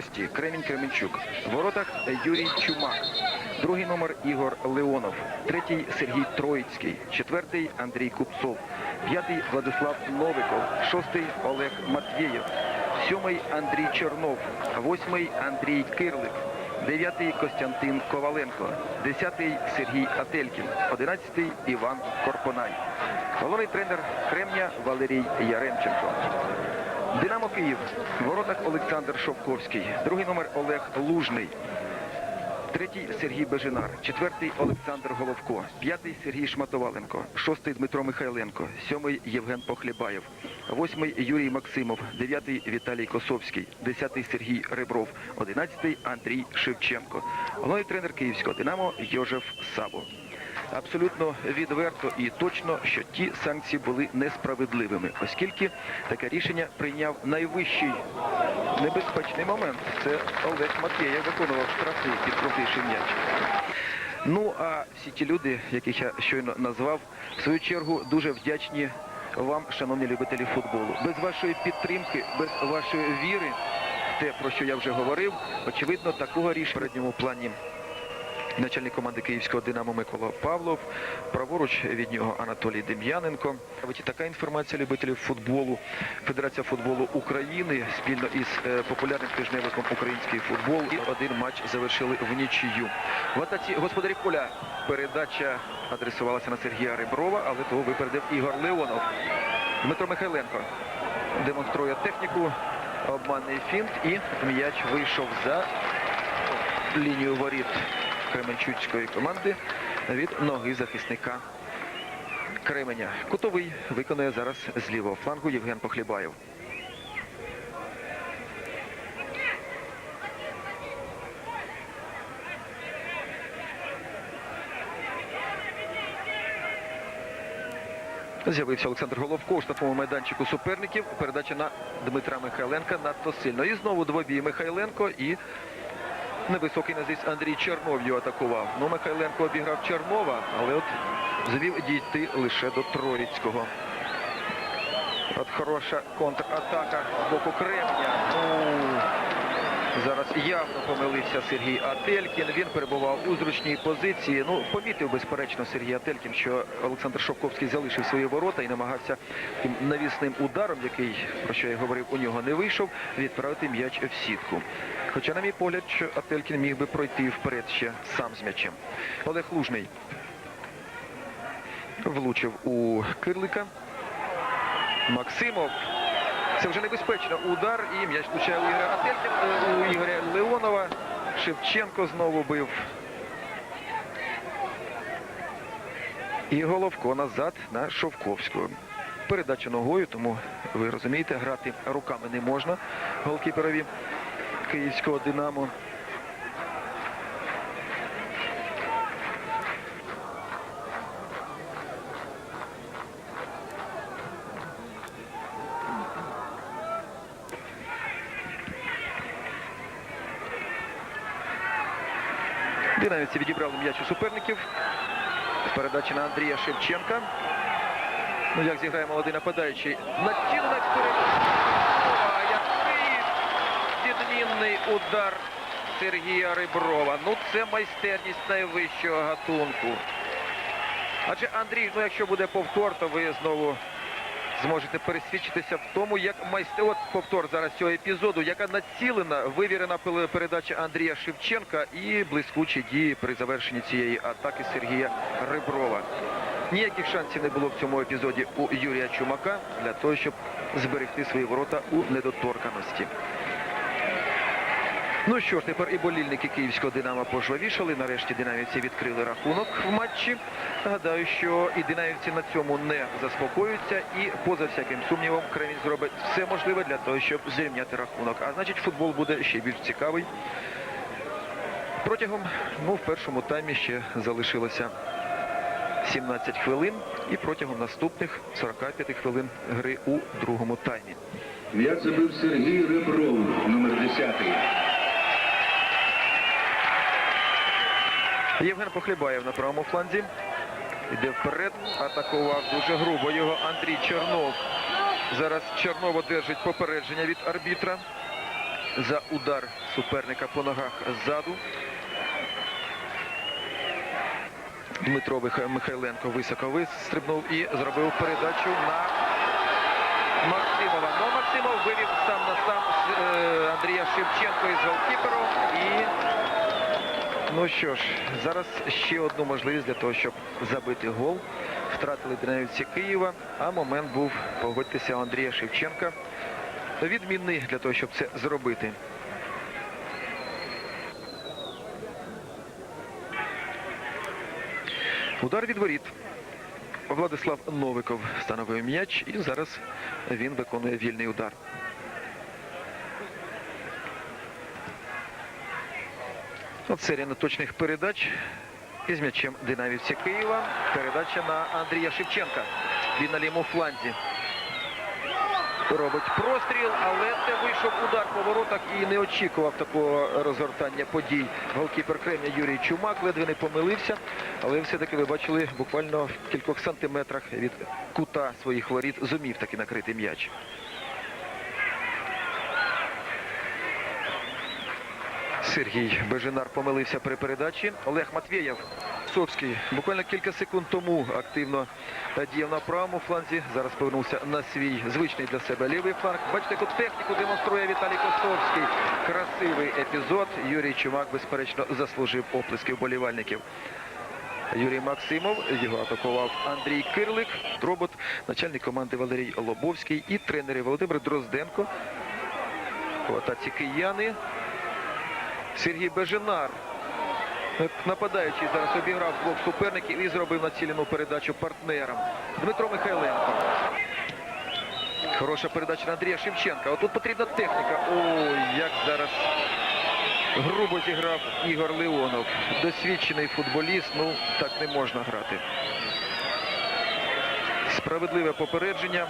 під Кремінь Кременчук. В воротах Юрій Чумак. Другий номер Ігор Леонов. Третій Сергій Троїцький. Четвертий Андрій Купцов. П'ятий Владислав Новиков. Шостий Олег Матвєєв. Сьомий Андрій Чернов. Восьмий Андрій Кирлик. Дев'ятий Костянтин Коваленко. Десятий Сергій Ателькін. Одинадцятий Іван Корпонай. Головний тренер Кремня Валерій Яремченко. Динамо Київ. В воротах Олександр Шовковський. Другий номер Олег Лужний. Третій Сергій Бежинар, четвертий Олександр Головко, п'ятий Сергій Шматоваленко, шостий Дмитро Михайленко, сьомий Євген Похлібаєв, восьмий Юрій Максимов, дев'ятий Віталій Косовський, десятий Сергій Ребров, одинадцятий Андрій Шевченко. Головний тренер київського Динамо Йожеф Сабо. Абсолютно відверто і точно, що ті санкції були несправедливими, оскільки таке рішення прийняв найвищий небезпечний момент. Це Олег Матвєєв виконував штрафи під крутіший м'яч. Ну а всі ті люди, яких я щойно назвав, в свою чергу дуже вдячні вам, шановні любителі футболу. Без вашої підтримки, без вашої віри, те, про що я вже говорив, очевидно, такого рішення в передньому плані начальник команди київського Динамо Микола Павлов, праворуч від нього Анатолій Дем'яненко. Така інформація любителів футболу. Федерація футболу України спільно із е, популярним тижневиком Український футбол і один матч завершили в нічию. В атаці господарі поля передача адресувалася на Сергія Реброва, але того випередив Ігор Леонов. Дмитро Михайленко демонструє техніку, обманний фінт і м'яч вийшов за лінію воріт Кременчуцької команди від ноги захисника Кременя. Кутовий виконує зараз з лівого флангу Євген Похлібаєв. З'явився Олександр Головко у штрафному майданчику суперників. Передача на Дмитра Михайленка надто сильно. І знову двобій Михайленко і Невисокий назист Андрій Чернов його атакував. Ну, Михайленко обіграв Чернова, але от звів дійти лише до Троїцького. От хороша контратака з боку Кремня. Зараз явно помилився Сергій Ателькін. Він перебував у зручній позиції. Ну, помітив, безперечно, Сергій Ателькін, що Олександр Шовковський залишив свої ворота і намагався тим навісним ударом, який, про що я говорив, у нього не вийшов, відправити м'яч в сітку. Хоча, на мій погляд, що Ателькін міг би пройти вперед ще сам з м'ячем. Олег Лужний влучив у Кирлика. Максимов. Це вже небезпечно. Удар і м'яч влучає у Ігоря Ателькін, е, у Ігоря Леонова. Шевченко знову бив. І Головко назад на Шовковську. Передача ногою, тому ви розумієте, грати руками не можна голкіперові київського Динамо. Динамівці відібрали м'яч у суперників. Передача на Андрія Шевченка. Ну як зіграє молодий нападаючий. Націлена. А який відмінний удар Сергія Риброва. Ну це майстерність найвищого гатунку. Адже Андрій, ну якщо буде повтор, то ви знову зможете пересвідчитися в тому, як майстер, от повтор зараз цього епізоду, яка націлена, вивірена передача Андрія Шевченка і блискучі дії при завершенні цієї атаки Сергія Риброва. Ніяких шансів не було в цьому епізоді у Юрія Чумака для того, щоб зберегти свої ворота у недоторканості. Ну що ж, тепер і болільники київського Динамо пожвавішали. Нарешті динамівці відкрили рахунок в матчі. Гадаю, що і динамівці на цьому не заспокоюються. І поза всяким сумнівом Кремінь зробить все можливе для того, щоб зрівняти рахунок. А значить, футбол буде ще більш цікавий. Протягом, ну, в першому таймі ще залишилося 17 хвилин. І протягом наступних 45 хвилин гри у другому таймі. М'яч забив Сергій Ребров, номер 10. Євген Похлібаєв на правому фланзі. Йде вперед, атакував дуже грубо його Андрій Чернов. Зараз Чернов одержить попередження від арбітра. за удар суперника по ногах ззаду. Дмитро Михайленко високо вистрибнув і зробив передачу на Максимова. Ну, Максимов вивів сам на сам е, Андрія Шевченко із голкіпером. Ну що ж, зараз ще одну можливість для того, щоб забити гол. Втратили динамівці Києва, а момент був, погодьтеся, у Андрія Шевченка. Відмінний для того, щоб це зробити. Удар від воріт. Владислав Новиков становив м'яч і зараз він виконує вільний удар. От серія неточних передач із м'ячем динамівця Києва. Передача на Андрія Шевченка. Він на лівому фланзі. Робить простріл, але це вийшов удар по воротах і не очікував такого розгортання подій. Голкіпер Кремня Юрій Чумак ледве не помилився, але все-таки ви бачили буквально в кількох сантиметрах від кута своїх воріт зумів таки накрити м'яч. Сергій Бежинар помилився при передачі. Олег Матвєєв. Совський буквально кілька секунд тому активно діяв на правому фланзі. Зараз повернувся на свій звичний для себе лівий фланг. Бачите, яку техніку демонструє Віталій Косовський. Красивий епізод. Юрій Чумак, безперечно, заслужив оплески вболівальників. Юрій Максимов, його атакував Андрій Кирлик, робот, начальник команди Валерій Лобовський і тренери Володимир Дрозденко. Атаці кияни. Сергій Бежинар. Нападаючий зараз обіграв двох суперників і зробив націлену передачу партнерам. Дмитро Михайленко. Хороша передача на Андрія Шевченка. Отут потрібна техніка. Ой, як зараз грубо зіграв Ігор Леонов. Досвідчений футболіст, ну так не можна грати. Справедливе попередження.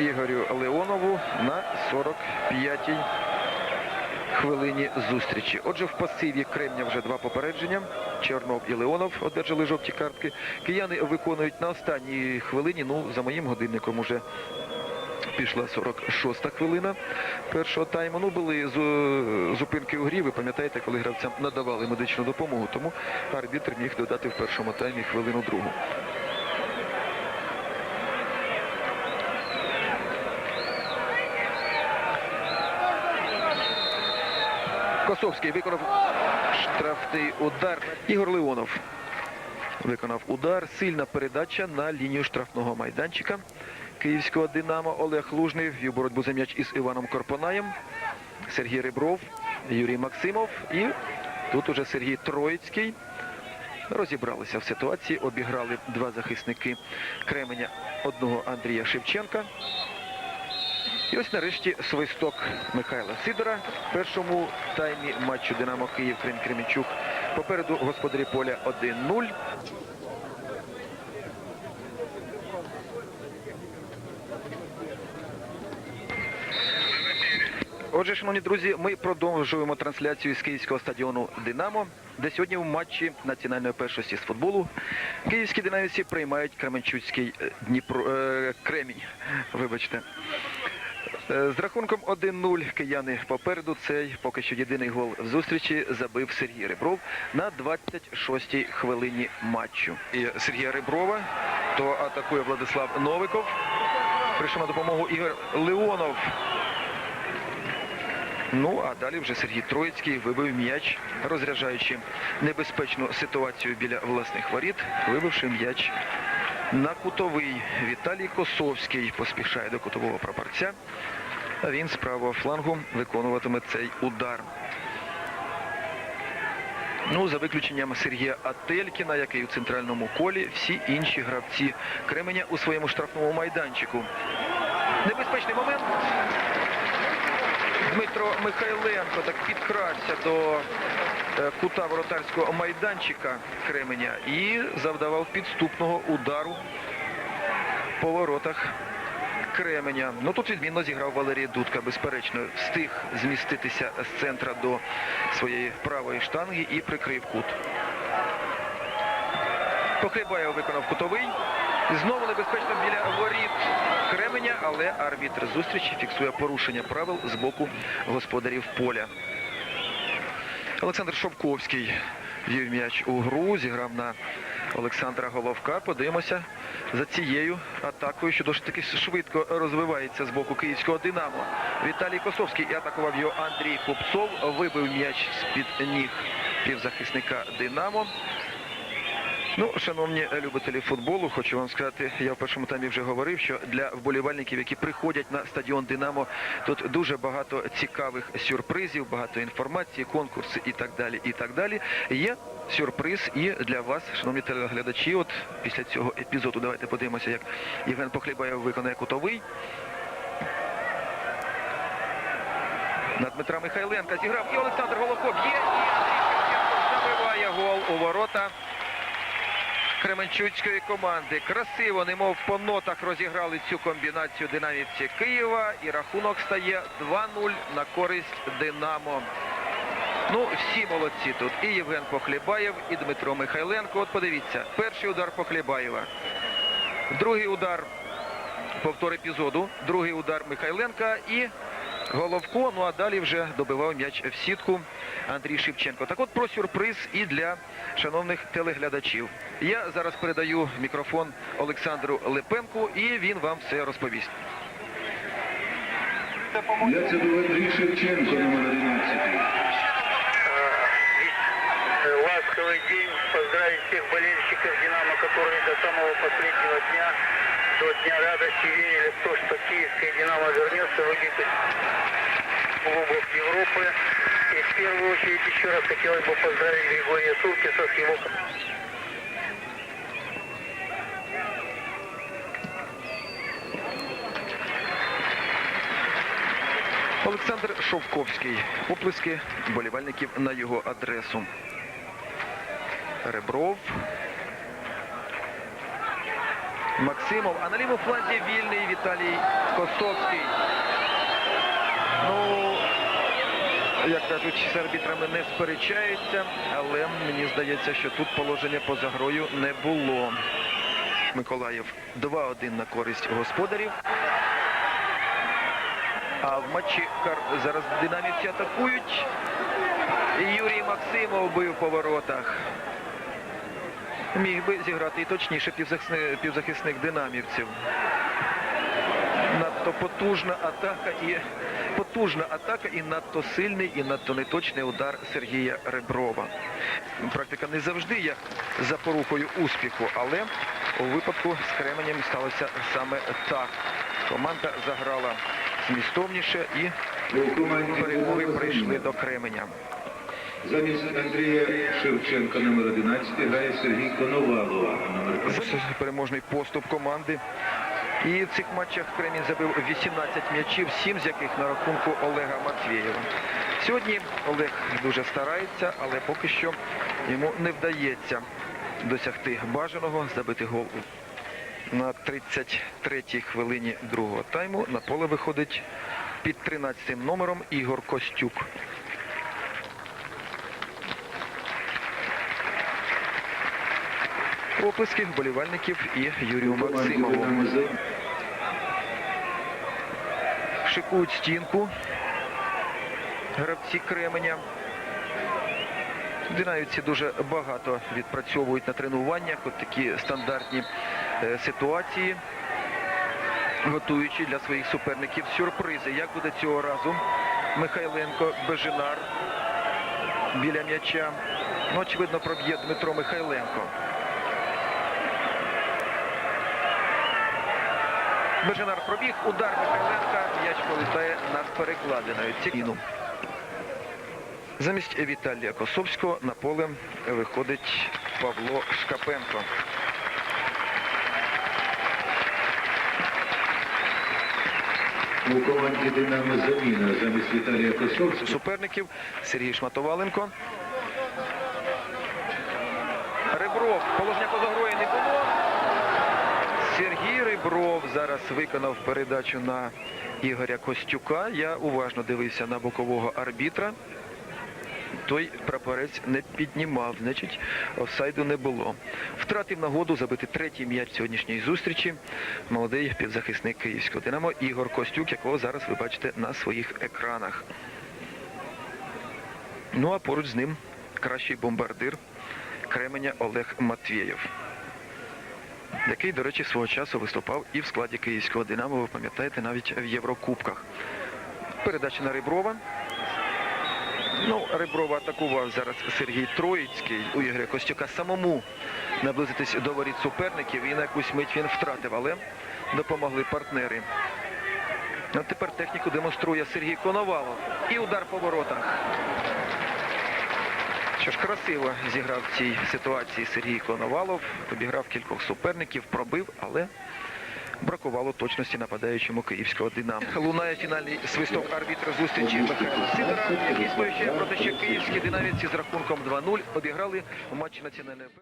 Ігорю Леонову на 45-й хвилині зустрічі. Отже, в пасиві Кремня вже два попередження. Чернов і Леонов одержали жовті картки. Кияни виконують на останній хвилині. Ну, за моїм годинником уже пішла 46-та хвилина першого тайму. Ну, були зупинки у грі. Ви пам'ятаєте, коли гравцям надавали медичну допомогу, тому арбітр міг додати в першому таймі хвилину другу. Косовський виконав штрафний удар. Ігор Леонов виконав удар. Сильна передача на лінію штрафного майданчика київського Динамо. Олег Лужний вів боротьбу за м'яч із Іваном Корпонаєм. Сергій Рибров, Юрій Максимов і тут уже Сергій Троїцький. Розібралися в ситуації, обіграли два захисники Кременя, одного Андрія Шевченка. І ось нарешті свисток Михайла Сидора в першому таймі матчу Динамо Київ Крим Кременчук. Попереду господарі поля 1-0. Отже, шановні друзі, ми продовжуємо трансляцію з київського стадіону Динамо, де сьогодні в матчі національної першості з футболу київські динамівці приймають Кременчуцький е, Дніпро е, Кремінь. Вибачте. Е, З рахунком 1-0 кияни попереду цей поки що єдиний гол в зустрічі забив Сергій Ребров на 26-й хвилині матчу. І Сергія Реброва то атакує Владислав Новиков. Прийшов на допомогу Ігор Леонов. Ну, а далі вже Сергій Троїцький вибив м'яч, розряджаючи небезпечну ситуацію біля власних воріт, вибивши м'яч на кутовий. Віталій Косовський поспішає до кутового прапорця. Він з правого флангу виконуватиме цей удар. Ну, за виключенням Сергія Ателькіна, який у центральному колі, всі інші гравці Кременя у своєму штрафному майданчику. Небезпечний момент. Дмитро Михайленко так підкрався до е, кута воротарського майданчика Кременя і завдавав підступного удару по воротах Кременя. Ну тут відмінно зіграв Валерій Дудка, безперечно, встиг зміститися з центра до своєї правої штанги і прикрив кут. Похлібаєв виконав кутовий. Знову небезпечно біля воріт Кременя але арбітр зустрічі фіксує порушення правил з боку господарів поля. Олександр Шовковський вів м'яч у гру, зіграв на Олександра Головка. Подивимося за цією атакою, що досить таки швидко розвивається з боку київського Динамо. Віталій Косовський і атакував його Андрій Купцов. Вибив м'яч з-під ніг півзахисника Динамо. Ну, шановні любителі футболу, хочу вам сказати, я в першому таймі вже говорив, що для вболівальників, які приходять на стадіон Динамо, тут дуже багато цікавих сюрпризів, багато інформації, конкурси і так далі. І так далі. Є сюрприз і для вас, шановні телеглядачі. От після цього епізоду давайте подивимося, як Євген Похлібаєв виконає кутовий. На Дмитра Михайленка зіграв і Олександр Голоков є, і забиває гол у ворота. Кременчуцької команди. Красиво, немов по нотах розіграли цю комбінацію динамівці Києва. І рахунок стає 2-0 на користь Динамо. Ну, всі молодці тут. І Євген Похлібаєв, і Дмитро Михайленко. От подивіться, перший удар Похлібаєва. Другий удар, повтор епізоду. Другий удар Михайленка і Головко. Ну а далі вже добивав м'яч в сітку Андрій Шевченко. Так от про сюрприз і для шановних телеглядачів. Я зараз передаю мікрофон Олександру Липенку і він вам все розповість. Для це був Андрій Шевченко, номер 11. Э, ласковый день. Поздравить всех болельщиков «Динамо», которые до самого последнего дня, до Дня радости верили в то, что киевская «Динамо» вернется в Египет клубов Европы. И в первую очередь еще раз хотелось бы поздравить Григория Суркиса с его Олександр Шовковський. Оплески болівальників на його адресу. Ребров. Максимов. А на лівому фланзі вільний Віталій Косовський. Ну, як кажуть, з арбітрами не сперечаються, але мені здається, що тут положення поза грою не було. Миколаїв 2-1 на користь господарів. А в матчі зараз динамівці атакують. Юрій Максимов бив по воротах. Міг би зіграти і точніше півзахисник динамівців. Надто потужна атака і потужна атака і надто сильний і надто неточний удар Сергія Реброва. Практика не завжди є запорукою успіху, але у випадку з Кременем сталося саме так. Команда заграла змістовніше і перемоги прийшли до Кременя. Замість Андрія Шевченка, номер 11, грає Сергій Коновалов, Це переможний поступ команди. І в цих матчах Кремінь забив 18 м'ячів, 7 з яких на рахунку Олега Матвєєва. Сьогодні Олег дуже старається, але поки що йому не вдається досягти бажаного, забити гол. На 33-й хвилині другого тайму на поле виходить під 13-м номером Ігор Костюк. Оплески вболівальників і Юрію Максимову. Шикують стінку. Гравці Кременя. Динавівці дуже багато відпрацьовують на тренуваннях. От такі стандартні е, ситуації, готуючи для своїх суперників сюрпризи. Як буде цього разу? Михайленко, Бежинар біля м'яча. Ну, очевидно, проб'є Дмитро Михайленко. Бежинар пробіг, удар Михайленка, м'яч політає над перекладиною. Цікіну. Замість Віталія Косовського на поле виходить Павло Шкапенко. У команді «Динамо» заміна замість Віталія Косовського. Суперників Сергій Шматоваленко. Ребров. Положення поза грою не було. Ребров зараз виконав передачу на Ігоря Костюка. Я уважно дивився на бокового арбітра. той прапорець не піднімав, значить офсайду не було. Втратив нагоду забити третій м'яч сьогоднішньої зустрічі молодий півзахисник київського Динамо Ігор Костюк, якого зараз ви бачите на своїх екранах. Ну а поруч з ним кращий бомбардир Кременя Олег Матвєєв, який, до речі, свого часу виступав і в складі київського Динамо, ви пам'ятаєте, навіть в Єврокубках. Передача на Реброва. Ну, Реброва атакував зараз Сергій Троїцький у Ігоря Костюка самому наблизитись до воріт суперників і на якусь мить він втратив, але допомогли партнери. А тепер техніку демонструє Сергій Коновалов. І удар по воротах. Що ж красиво зіграв в цій ситуації Сергій Коновалов. Обіграв кількох суперників, пробив, але бракувало точності нападаючому київського динамо. Лунає фінальний свисток арбітра зустрічі Михайла Сидора, який сповіщає про те, що київські динамівці з рахунком 2-0 обіграли в матчі національної.